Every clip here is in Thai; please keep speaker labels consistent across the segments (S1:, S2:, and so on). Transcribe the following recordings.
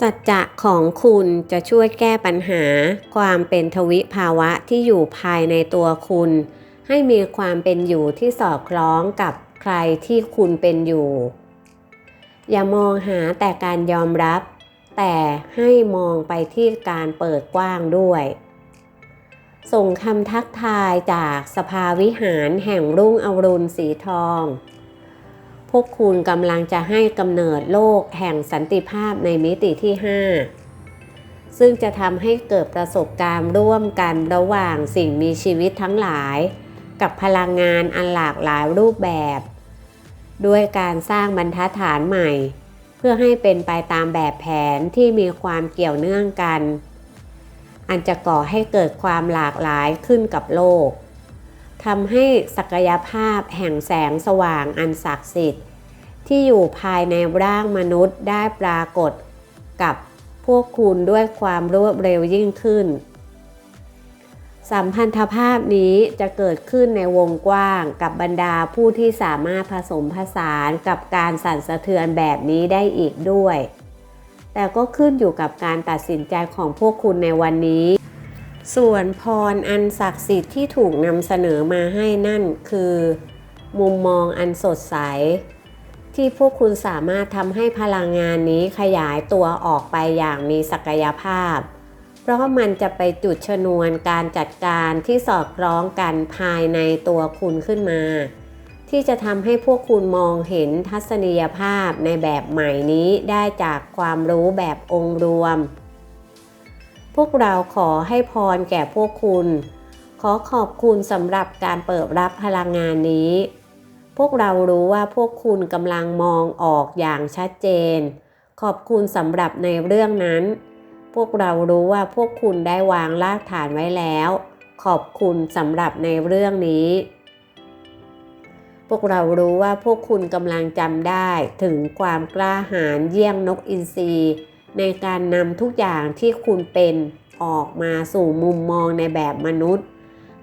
S1: สัจจะของคุณจะช่วยแก้ปัญหา ความเป็นทวิภาวะที่อยู่ภายในตัวคุณ ให้มีความเป็นอยู่ที่สอดคล้องกับใครที่คุณเป็นอยู่ อย่ามองหาแต่การยอมรับ แต่ให้มองไปที่การเปิดกว้างด้วย ส่งคำทักทายจากสภาวิหารแห่งรุ่งอรุณสีทอง พวกคุณกำลังจะให้กำเนิดโลกแห่งสันติภาพในมิติที่ 5 ซึ่งจะทำให้เกิดประสบการณ์ร่วมกันระหว่างสิ่งมีชีวิตทั้งหลาย กับพลังงานอันหลากหลายรูปแบบ ด้วยการสร้างบรรทัดฐานใหม่ เพื่อให้เป็นไปตามแบบแผนที่มีความเกี่ยวเนื่องกัน อันจะก่อให้เกิดความหลากหลายขึ้นกับโลก ทำให้ศักยภาพแห่งแสงสว่างอันศักดิ์สิทธิ์ ที่อยู่ภายในร่างมนุษย์ได้ปรากฏกับพวกคุณด้วยความรวดเร็วยิ่งขึ้น สัมพันธภาพนี้จะเกิดขึ้นในวงกว้างกับบรรดาผู้ที่สามารถผสมผสานกับการสั่นสะเทือนแบบนี้ได้อีกด้วย แต่ก็ขึ้นอยู่กับการตัดสินใจของพวกคุณในวันนี้ ส่วนพรอันศักดิ์สิทธิ์ที่ถูกนำเสนอมาให้นั่นคือ มุมมองอันสดใส ที่พวกคุณสามารถทำให้พลังงานนี้ขยายตัวออกไปอย่างมีศักยภาพ เพราะมันจะไปจุดชนวนการจัดการที่สอดคล้องกันภายในตัวคุณขึ้นมา ที่จะทำให้พวกคุณมองเห็นทัศนียภาพในแบบใหม่นี้ได้จากความรู้แบบองค์รวม พวกเราขอให้พรแก่พวกคุณ ขอขอบคุณสำหรับการเปิดรับพลังงานนี้ พวกเรารู้ว่าพวกคุณกำลังมองออกอย่างชัดเจน ขอบคุณสำหรับในเรื่องนั้น พวกเรารู้ว่าพวกคุณได้วางรากฐานไว้แล้ว ขอบคุณสำหรับในเรื่องนี้ พวกเรารู้ว่าพวกคุณกำลังจำได้ถึงความกล้าหาญเยี่ยงนกอินทรี ในการนำทุกอย่างที่คุณเป็นออกมาสู่มุมมองในแบบมนุษย์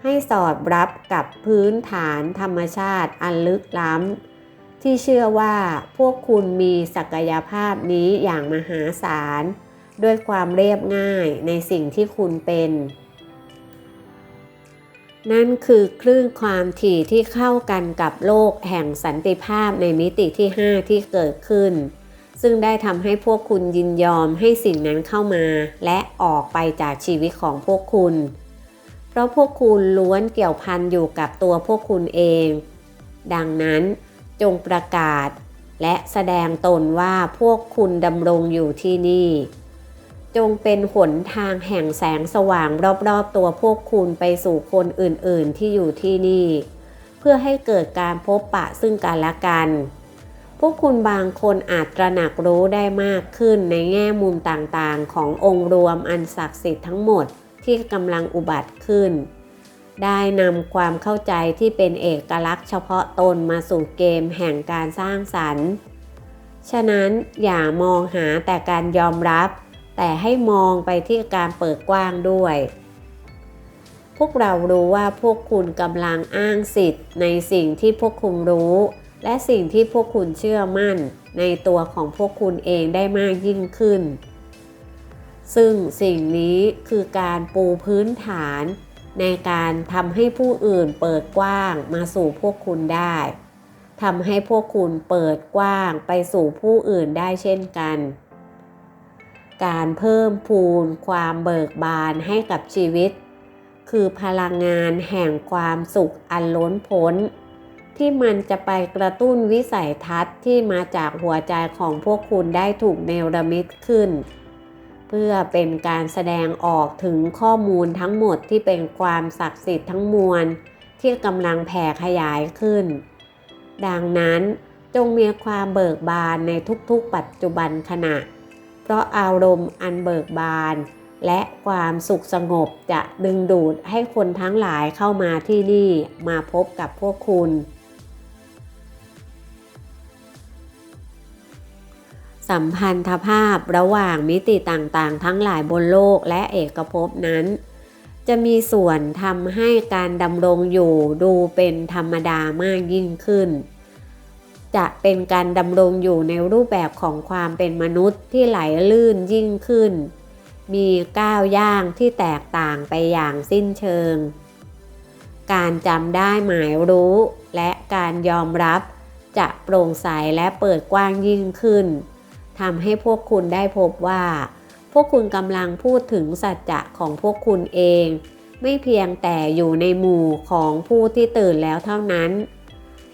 S1: ให้สอดรับกับพื้นฐานธรรมชาติอันลึกล้ำ ที่เชื่อว่าพวกคุณมีศักยภาพนี้อย่างมหาศาล ด้วยความเรียบง่ายในสิ่งที่คุณเป็น นั่นคือคลื่นความถี่ที่เข้ากันกับโลกแห่งสันติภาพในมิติที่ 5 ที่เกิดขึ้น ซึ่งได้ทำให้พวกคุณยินยอมให้สิ่งนั้นเข้ามา และออกไปจากชีวิตของพวกคุณ เพราะพวกคุณล้วนเกี่ยวพันอยู่กับตัวพวกคุณเอง ดังนั้นจงประกาศ และแสดงตนว่าพวกคุณดำรงอยู่ที่นี่ จงเป็นหนทางแห่งแสงสว่างรอบๆตัวพวกคุณไปสู่คนอื่นๆที่อยู่ที่นี่ เพื่อให้เกิดการพบปะซึ่งกันและกัน พวกคุณบางคนอาจตระหนักรู้ได้มากขึ้นในแง่มุมต่างๆ ขององค์รวมอันศักดิ์สิทธิ์ทั้งหมดที่กำลังอุบัติขึ้น ได้นำความเข้าใจที่เป็นเอกลักษณ์เฉพาะตนมาสู่เกมแห่งการสร้างสรรค์ ฉะนั้นอย่ามองหาแต่การยอมรับ แต่ให้มองไปที่การเปิดกว้างด้วย พวกเรารู้ว่าพวกคุณกำลังอ้างสิทธิ์ในสิ่งที่พวกคุณรู้ และสิ่งที่พวกคุณเชื่อมั่นในตัวของพวกคุณเองได้มากยิ่งขึ้น ซึ่งสิ่งนี้คือการปูพื้นฐาน ในการทำให้ผู้อื่นเปิดกว้างมาสู่พวกคุณได้ทำให้พวกคุณเปิดกว้างไปสู่ผู้อื่นได้เช่นกัน การเพิ่มพูนความเบิกบานให้กับชีวิต คือพลังงานแห่งความสุขอันล้นพ้น ที่มันจะไปกระตุ้นวิสัยทัศน์ที่มาจากหัวใจของพวกคุณได้ถูกเนรมิตขึ้น เพื่อเป็นการแสดงออกถึงข้อมูลทั้งหมดที่เป็นความศักดิ์สิทธิ์ทั้งมวล ที่กำลังแผ่ขยายขึ้น ดังนั้นจงมีความเบิกบานในทุกๆปัจจุบันขณะ เพราะอารมณ์อันเบิกบาน และความสุขสงบจะดึงดูดให้คนทั้งหลายเข้ามาที่นี่มาพบกับพวกคุณ สัมพันธภาพระหว่างมิติต่างๆ ทั้งหลายบนโลกและเอกภพนั้น จะมีส่วนทำให้การดำรงอยู่ดูเป็นธรรมดามากยิ่งขึ้นจจะเป็นการดำรงอยู่ในรูปแบบของความเป็นมนุษย์ที่ไหลลื่นยิ่งขึ้น มีก้าวย่างที่แตกต่างไปอย่างสิ้นเชิง การจำได้หมายรู้และการยอมรับจะโปร่งใสและเปิดกว้างยิ่งขึ้น ทำให้พวกคุณได้พบว่า พวกคุณกำลังพูดถึงสัจจะของพวกคุณเอง ไม่เพียงแต่อยู่ในหมู่ของผู้ที่ตื่นแล้วเท่านั้น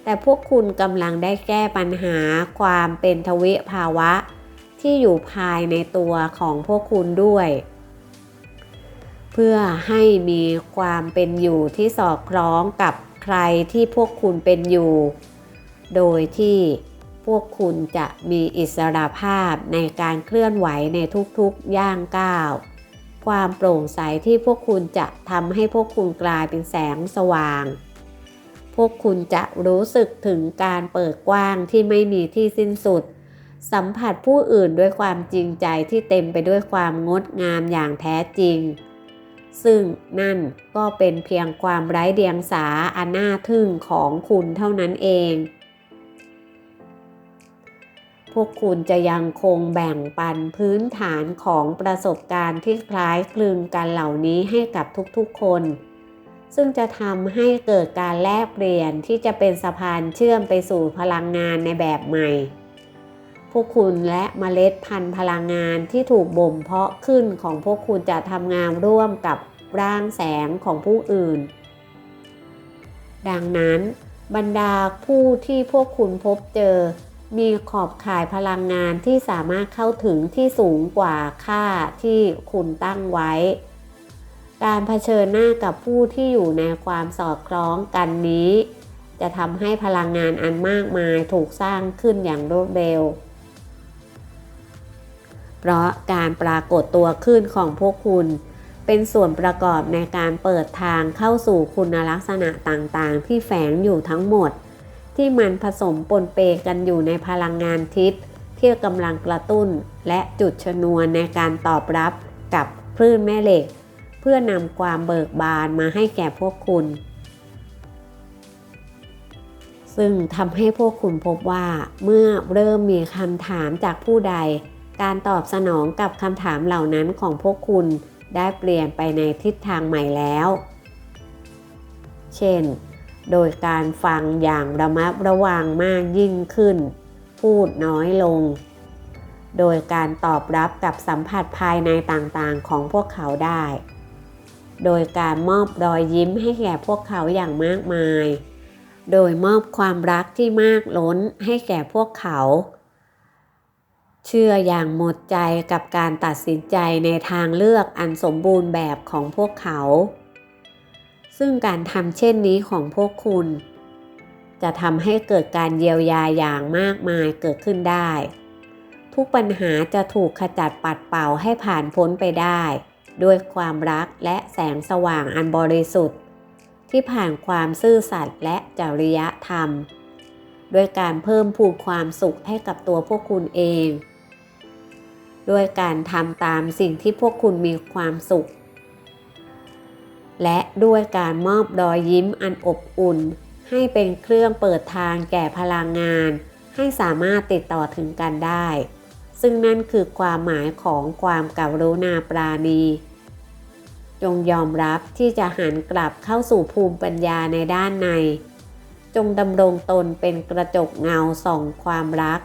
S1: แต่พวกคุณกำลังได้แก้ปัญหาความเป็นทวิภาวะ ที่อยู่ภายในตัวของพวกคุณด้วย เพื่อให้มีความเป็นอยู่ที่สอดคล้องกับใครที่พวกคุณเป็นอยู่ โดยที่ พวกคุณจะมีอิสระภาพในการเคลื่อนไหวในทุกๆย่างก้าว ความโปร่งใสที่พวกคุณจะทำให้พวกคุณกลายเป็นแสงสว่าง พวกคุณจะรู้สึกถึงการเปิดกว้างที่ไม่มีที่สิ้นสุด สัมผัสผู้อื่นด้วยความจริงใจที่เต็มไปด้วยความงดงามอย่างแท้จริง ซึ่งนั่นก็เป็นเพียงความไร้เดียงสาอันน่าทึ่งของคุณเท่านั้นเอง พวกคุณจะยังคงแบ่งปันพื้นฐานของประสบการณ์ที่คล้ายคลึงกันเหล่านี้ให้กับทุกๆคน ซึ่งจะทำให้เกิดการแลกเปลี่ยนที่จะเป็นสะพานเชื่อมไปสู่พลังงานในแบบใหม่ พวกคุณและเมล็ดพันธุ์พลังงานที่ถูกบ่มเพาะขึ้นของพวกคุณจะทำงานร่วมกับร่างแสงของผู้อื่น ดังนั้นบรรดาผู้ที่พวกคุณพบเจอ มีขอบข่ายพลังงานที่สามารถเข้าถึงที่สูงกว่าค่าที่คุณตั้งไว้ การเผชิญหน้ากับผู้ที่อยู่ในความสอดคล้องกันนี้ จะทำให้พลังงานอันมากมายถูกสร้างขึ้นอย่างรวดเร็ว เพราะการปรากฏตัวขึ้นของพวกคุณเป็นส่วนประกอบในการเปิดทางเข้าสู่คุณลักษณะต่างๆ ที่แฝงอยู่ทั้งหมด ที่มันผสมปนเปกันอยู่ในพลังงานทิศที่กำลังกระตุ้นและจุดชนวนในการตอบรับกับคลื่นแม่เหล็ก เพื่อนำความเบิกบานมาให้แก่พวกคุณ ซึ่งทำให้พวกคุณพบว่าเมื่อเริ่มมีคำถามจากผู้ใด การตอบสนองกับคำถามเหล่านั้นของพวกคุณได้เปลี่ยนไปในทิศทางใหม่แล้ว เช่น โดยการฟังอย่างระมัดระวังมากยิ่งขึ้น พูดน้อยลง โดยการตอบรับกับสัมผัสภายในต่างๆของพวกเขาได้ โดยการมอบรอยยิ้มให้แก่พวกเขาอย่างมากมาย โดยมอบความรักที่มากล้นให้แก่พวกเขา เชื่ออย่างหมดใจกับการตัดสินใจในทางเลือกอันสมบูรณ์แบบของพวกเขา ซึ่งการทำเช่นนี้ของพวกคุณ จะทำให้เกิดการเยียวยาอย่างมากมายเกิดขึ้นได้ ทุกปัญหาจะถูกขจัดปัดเป่าให้ผ่านพ้นไปได้ ด้วยความรักและแสงสว่างอันบริสุทธิ์ ที่ผ่านความซื่อสัตย์และจริยธรรม ด้วยการเพิ่มพูนความสุขให้กับตัวพวกคุณเอง ด้วยการทำตามสิ่งที่พวกคุณมีความสุข และด้วยการมอบรอยยิ้มอันอบอุ่น ให้เป็นเครื่องเปิดทางแก่พลังงาน ให้สามารถติดต่อถึงกันได้ ซึ่งนั่นคือความหมายของความกรุณาปราณีจงยอมรับที่จะหันกลับเข้าสู่ภูมิปัญญาในด้านใน จงดำรงตนเป็นกระจกเงาส่องความรัก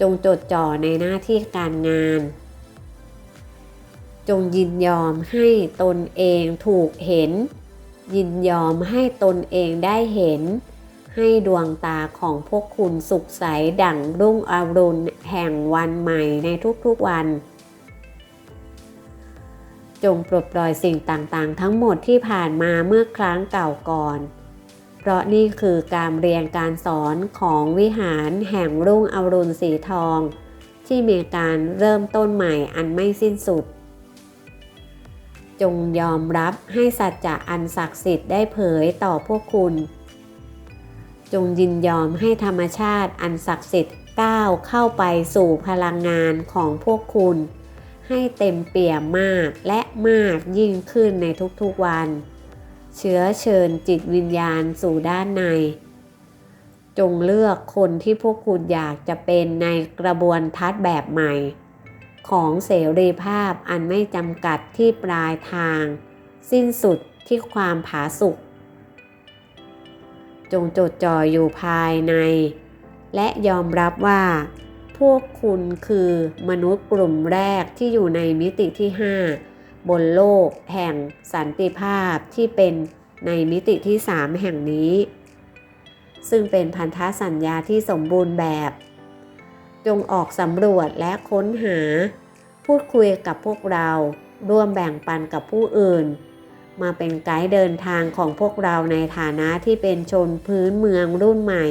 S1: จงจดจ่อในหน้าที่การงาน จงยินยอมให้ตนเองถูกเห็น ยินยอมให้ตนเองได้เห็น ให้ดวงตาของพวกคุณสุขใสดั่งรุ่งอรุณแห่งวันใหม่ในทุกๆวัน จงปลดปล่อยสิ่งต่างๆ ทั้งหมดที่ผ่านมาเมื่อครั้งเก่าก่อน เพราะนี่คือการเรียนการสอนของวิหารแห่งรุ่งอรุณสีทอง ที่มีการเริ่มต้นใหม่อันไม่สิ้นสุด จงยอมรับให้สัจจะอันศักดิ์สิทธิ์ได้เผยต่อพวกคุณ จงยินยอมให้ธรรมชาติอันศักดิ์สิทธิ์ก้าวเข้าไปสู่พลังงานของพวกคุณ ให้เต็มเปี่ยมมากและมากยิ่งขึ้นในทุกๆวัน เชื้อเชิญจิตวิญญาณสู่ด้านใน จงเลือกคนที่พวกคุณอยากจะเป็นในกระบวนทัศน์แบบใหม่ ของเสรีภาพอันไม่จำกัดที่ปลายทาง สิ้นสุดที่ความผาสุกจงจดจ่ออยู่ภายใน และยอมรับว่า พวกคุณคือมนุษย์กลุ่มแรกที่อยู่ในมิติที่ 5 บนโลกแห่งสันติภาพที่เป็นในมิติที่ 3 แห่งนี้ ซึ่งเป็นพันธสัญญาที่สมบูรณ์แบบ จงออกสำรวจและค้นหา พูดคุยกับพวกเรา ร่วมแบ่งปันกับผู้อื่น มาเป็นไกด์เดินทางของพวกเราในฐานะที่เป็นชนพื้นเมืองรุ่นใหม่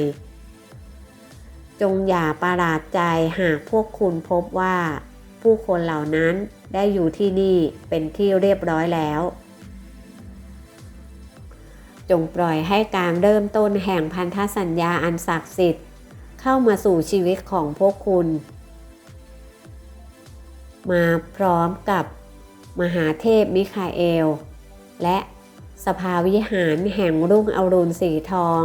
S1: จงอย่าประหลาดใจหากพวกคุณพบว่า ผู้คนเหล่านั้นได้อยู่ที่นี่เป็นที่เรียบร้อยแล้ว จงปล่อยให้การเริ่มต้นแห่งพันธสัญญาอันศักดิ์สิทธิ์ เข้ามาสู่ชีวิตของพวกคุณ มาพร้อมกับมหาเทพมิคาเอล และสภาวิหารแห่งรุ่งอรุณสีทอง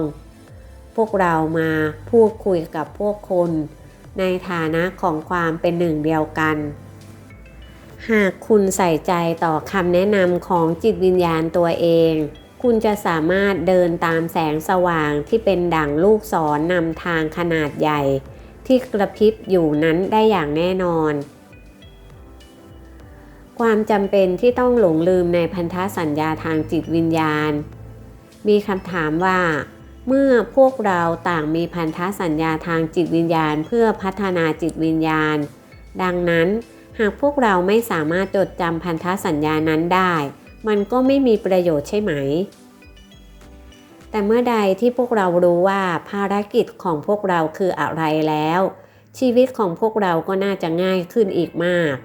S1: พวกเรามาพูดคุยกับพวกคุณ ในฐานะของความเป็นหนึ่งเดียวกัน หากคุณใส่ใจต่อคำแนะนำของจิตวิญญาณตัวเอง คุณจะสามารถเดินตามแสงสว่างที่เป็นดั่งลูกศรนำทางขนาดใหญ่ ที่กระพริบอยู่นั้นได้อย่างแน่นอน ความจำเป็นที่ต้องหลงลืมในพันธสัญญาทางจิตวิญญาณ มีคำถามว่า เมื่อพวกเราต่างมีพันธสัญญาทางจิตวิญญาณ เพื่อพัฒนาจิตวิญญาณ ดังนั้นหากพวกเราไม่สามารถจดจำพันธสัญญานั้นได้ มันก็ไม่มีประโยชน์ใช่ไหม แต่เมื่อใดที่พวกเรารู้ว่าภารกิจของพวกเราคืออะไรแล้ว ชีวิตของพวกเราก็น่าจะง่ายขึ้นอีกมาก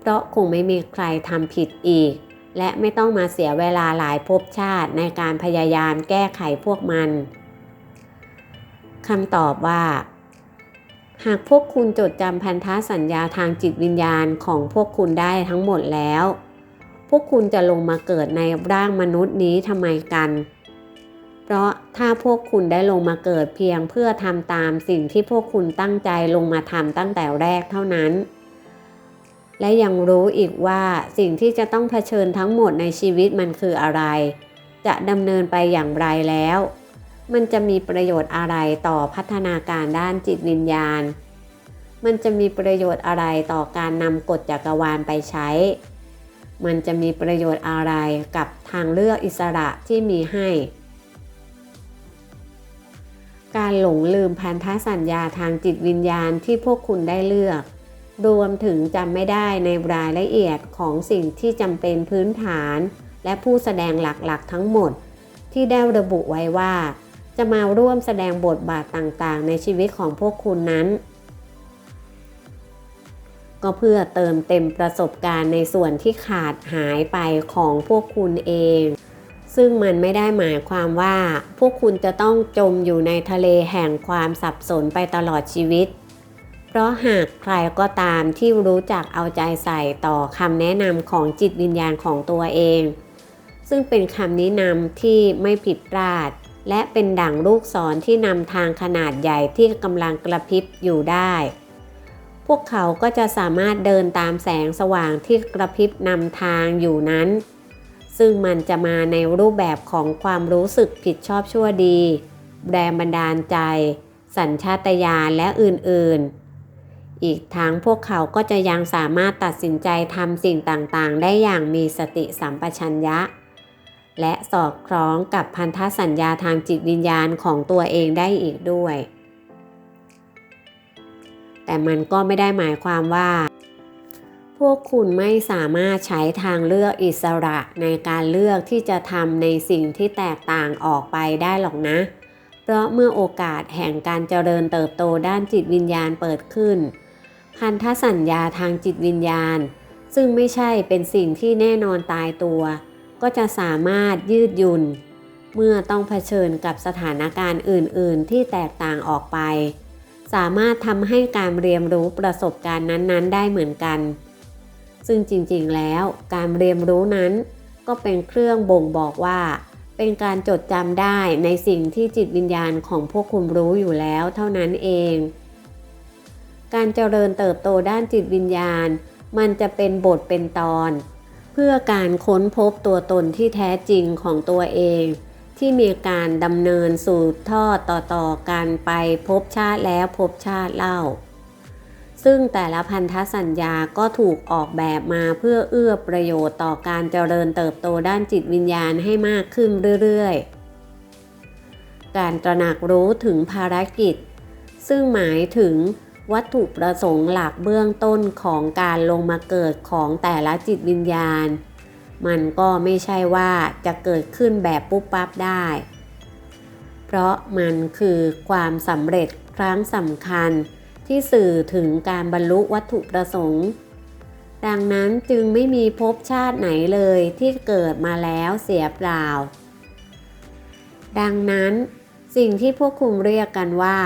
S1: เพราะคงไม่มีใครทำผิดอีก และไม่ต้องมาเสียเวลาหลายภพชาติในการพยายามแก้ไขพวกมันคำตอบว่า หากพวกคุณจดจำพันธสัญญาทางจิตวิญญาณของพวกคุณได้ทั้งหมดแล้ว วกคุณจะลงมาเกิดในร่างมนุษย์นี้ทำไมกัน เพราะถ้าพวกคุณได้ลงมาเกิดเพียงเพื่อทำตามสิ่งที่พวกคุณตั้งใจลงมาทำตั้งแต่แรกเท่านั้น และยังรู้อีกว่าสิ่งที่จะต้องเผชิญทั้งหมดในชีวิตมันคืออะไร จะดำเนินไปอย่างไรแล้ว มันจะมีประโยชน์อะไรต่อพัฒนาการด้านจิตวิญญาณ มันจะมีประโยชน์อะไรต่อการนำกฎจักรวาลไปใช้ มันจะมีประโยชน์อะไรกับทางเลือกอิสระที่มีให้ การหลงลืมพันธสัญญาทางจิตวิญญาณที่พวกคุณได้เลือก รวมถึงจำไม่ได้ในรายละเอียดของสิ่งที่จำเป็นพื้นฐาน และผู้แสดงหลักๆ ทั้งหมด ที่ได้ระบุไว้ว่า จะมาร่วมแสดงบทบาทต่างๆ ในชีวิตของพวกคุณนั้น ก็เพื่อเติมเต็มประสบการณ์ในส่วนที่ขาดหายไปของพวกคุณเอง ซึ่งมันไม่ได้หมายความว่า พวกคุณจะต้องจมอยู่ในทะเลแห่งความสับสนไปตลอดชีวิต เพราะหากใครก็ตามที่รู้จักเอาใจใส่ต่อคำแนะนำของจิตวิญญาณของตัวเอง ซึ่งเป็นคำแนะนำที่ไม่ผิดพลาด และเป็นดั่งลูกศรที่นำทางขนาดใหญ่ที่กำลังกระพริบอยู่ได้ พวกเขาก็จะสามารถเดินตามแสงสว่างที่กระพริบนำทางอยู่นั้น ซึ่งมันจะมาในรูปแบบของความรู้สึกผิดชอบชั่วดี แรงบันดาลใจ สัญชาตญาณและอื่นๆ อีกทั้งพวกเขาก็จะยังสามารถตัดสินใจทำสิ่งต่างๆ ได้อย่างมีสติสัมปชัญญะ และสอดคล้องกับพันธสัญญาทางจิตวิญญาณของตัวเองได้อีกด้วย แต่มันก็ไม่ได้หมายความว่า พวกคุณไม่สามารถใช้ทางเลือกอิสระในการเลือกที่จะทำในสิ่งที่แตกต่างออกไปได้หรอกนะ เพราะเมื่อโอกาสแห่งการเจริญเติบโตด้านจิตวิญญาณเปิดขึ้น พันธสัญญาทางจิตวิญญาณ ซึ่งไม่ใช่เป็นสิ่งที่แน่นอนตายตัว ก็จะสามารถยืดหยุ่นเมื่อต้องเผชิญกับสถานการณ์อื่น ๆ ที่แตกต่างออกไป สามารถทำให้การเรียนรู้ประสบการณ์นั้นๆ ได้เหมือนกัน ซึ่งจริงๆแล้วการเรียนรู้นั้น ก็เป็นเครื่องบ่งบอกว่า เป็นการจดจำได้ในสิ่งที่จิตวิญญาณของพวกคุณรู้อยู่แล้วเท่านั้นเอง การเจริญเติบโตด้านจิตวิญญาณ มันจะเป็นบทเป็นตอน เพื่อการค้นพบตัวตนที่แท้จริงของตัวเอง ที่มีการดำเนินสู่ทอดต่อๆกันไปพบชาติแล้วพบชาติเล่า ซึ่งแต่ละพันธสัญญาก็ถูกออกแบบมาเพื่อเอื้อประโยชน์ต่อการเจริญเติบโตด้านจิตวิญญาณให้มากขึ้นเรื่อยๆ การตระหนักรู้ถึงภารกิจ ซึ่งหมายถึงวัตถุประสงค์หลักเบื้องต้นของการลงมาเกิดของแต่ละจิตวิญญาณ มันก็ไม่ใช่ว่าจะเกิดขึ้นแบบปุ๊บปั๊บได้ เพราะมันคือความสำเร็จครั้งสำคัญที่สื่อถึงการบรรลุวัตถุประสงค์ ดังนั้นจึงไม่มีภพชาติไหนเลยที่เกิดมาแล้วเสียเปล่า ดังนั้นสิ่งที่พวกคุณเรียกกันว่า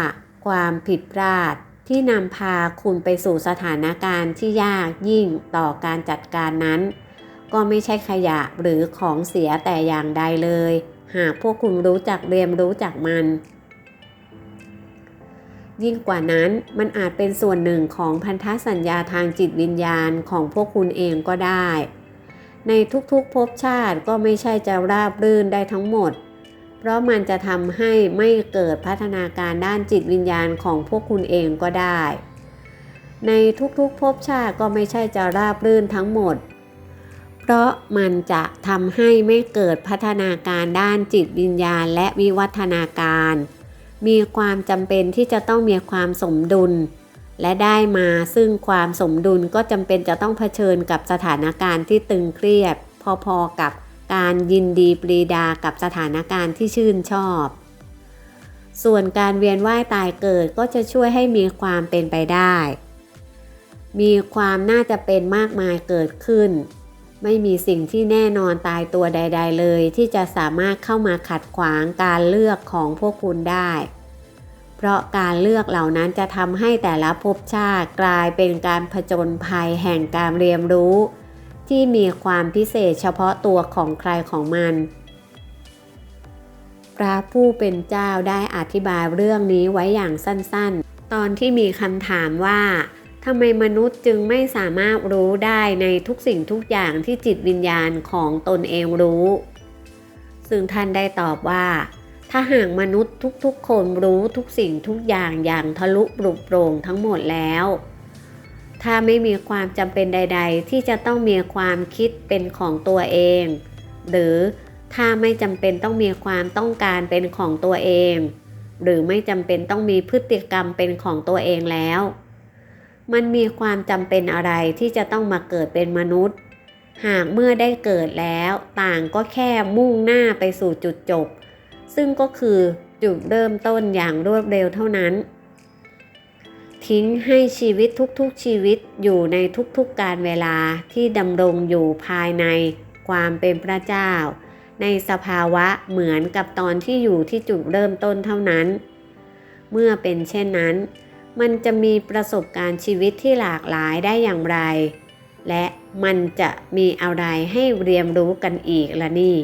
S1: ความผิดพลาดที่นำพาคุณไปสู่สถานการณ์ที่ยากยิ่งต่อการจัดการนั้น ก็ไม่ใช่ขยะหรือของเสียแต่อย่างใดเลย หากพวกคุณรู้จักเรียนรู้จักมัน ยิ่งกว่านั้นมันอาจเป็นส่วนหนึ่งของพันธสัญญาทางจิตวิญญาณของพวกคุณเองก็ได้ ในทุกๆภพชาติก็ไม่ใช่จะราบรื่นได้ทั้งหมด เพราะมันจะทำให้ไม่เกิดพัฒนาการด้านจิตวิญญาณของพวกคุณเองก็ได้ในทุกๆภพชาติก็ไม่ใช่จะราบรื่นทั้งหมด เพราะมันจะทำให้ไม่เกิดพัฒนาการด้านจิตวิญญาณและวิวัฒนาการ มีความจำเป็นที่จะต้องมีความสมดุล และได้มาซึ่งความสมดุลก็จำเป็นจะต้องเผชิญกับสถานการณ์ที่ตึงเครียด พอๆกับการยินดีปรีดากับสถานการณ์ที่ชื่นชอบ ส่วนการเวียนว่ายตายเกิดก็จะช่วยให้มีความเป็นไปได้ มีความน่าจะเป็นมากมายเกิดขึ้น ไม่มีสิ่งที่แน่นอนตายตัวใด ๆ เลย ที่จะสามารถเข้ามาขัดขวางการเลือกของพวกคุณได้ เพราะการเลือกเหล่านั้นจะทำให้แต่ละภพชาติกลายเป็นการผจญภัยแห่งการเรียนรู้ ที่มีความพิเศษเฉพาะตัวของใครของมัน พระผู้เป็นเจ้าได้อธิบายเรื่องนี้ไว้อย่างสั้นๆ ตอนที่มีคำถามว่า ทำไมมนุษย์จึงไม่สามารถรู้ได้ในทุกสิ่งทุกอย่างที่จิตวิญญาณของตนเองรู้ ซึ่งท่านได้ตอบว่า ถ้าหากมนุษย์ทุกๆ คนรู้ทุกสิ่งทุกอย่างอย่างทะลุปลุกโปร่งทั้งหมดแล้ว ถ้าไม่มีความจำเป็นใด ๆ ที่จะต้องมีความคิดเป็นของตัวเอง หรือถ้าไม่จำเป็นต้องมีความต้องการเป็นของตัวเอง หรือไม่จำเป็นต้องมีพฤติกรรมเป็นของตัวเองแล้ว มันมีความจำเป็นอะไรที่จะต้องมาเกิดเป็นมนุษย์ หากเมื่อได้เกิดแล้ว ต่างก็แค่มุ่งหน้าไปสู่จุดจบ ซึ่งก็คือจุดเริ่มต้นอย่างรวดเร็วเท่านั้น ทิ้งให้ชีวิตทุกๆชีวิตอยู่ในทุกๆการเวลาที่ดำรงอยู่ภายในความเป็นพระเจ้า ในสภาวะเหมือนกับตอนที่อยู่ที่จุดเริ่มต้นเท่านั้น เมื่อเป็นเช่นนั้น มันจะมีประสบการณ์ชีวิตที่หลากหลายได้อย่างไร และมันจะมีอะไรให้เรียนรู้กันอีกละนี่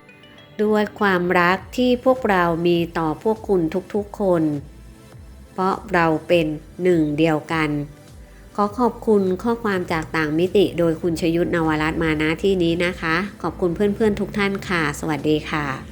S1: ด้วยความรักที่พวกเรามีต่อพวกคุณทุกๆคน เพราะเราเป็นหนึ่งเดียวกัน ขอขอบคุณข้อความจากต่างมิติโดยคุณชยุทธนวรัตน์มาณที่นี้นะคะ ขอบคุณเพื่อนๆทุกท่านค่ะ สวัสดีค่ะ